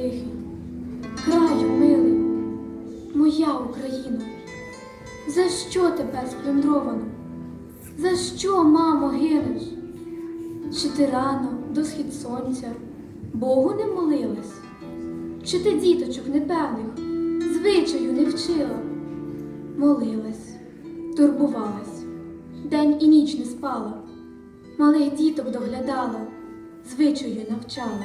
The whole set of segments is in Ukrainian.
тихий, краю милий, моя Україна, за що тебе сплюндровано? За що, мамо, гинеш? Чи ти рано до схід сонця Богу не молилась? Чи ти діточок непевних звичаю не вчила? Молилась, турбувалась, день і ніч не спала, малих діток доглядала, звичаю навчала.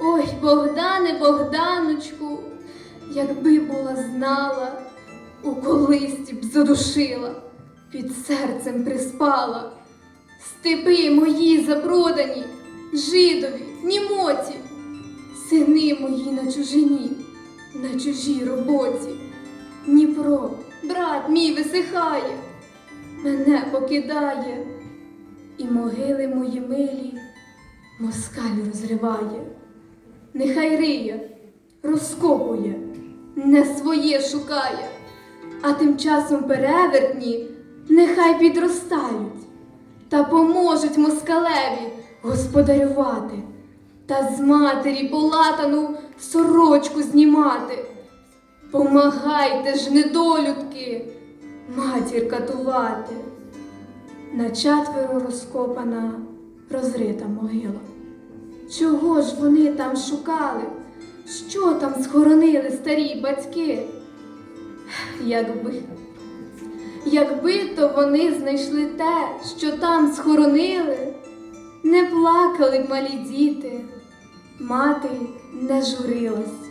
Ой, Богдане, Богданочку, якби була знала, у колисті б задушила, під серцем приспала. Степи мої запродані, жидові, німоті, сини мої на чужині, на чужій роботі. Дніпро, брат мій висихає, мене покидає, і могили мої милі москаль розриває. Нехай риє, розкопує, не своє шукає, а тим часом перевертні нехай підростають та поможуть москалеві господарювати та з матері полатану сорочку знімати. Помагайте ж, недолюдки, матір катувати. На четверо розкопана, розрита могила. Чого ж вони там шукали? Що там схоронили старі батьки? Якби, якби то вони знайшли те, що там схоронили, не плакали б малі діти, мати не журилась.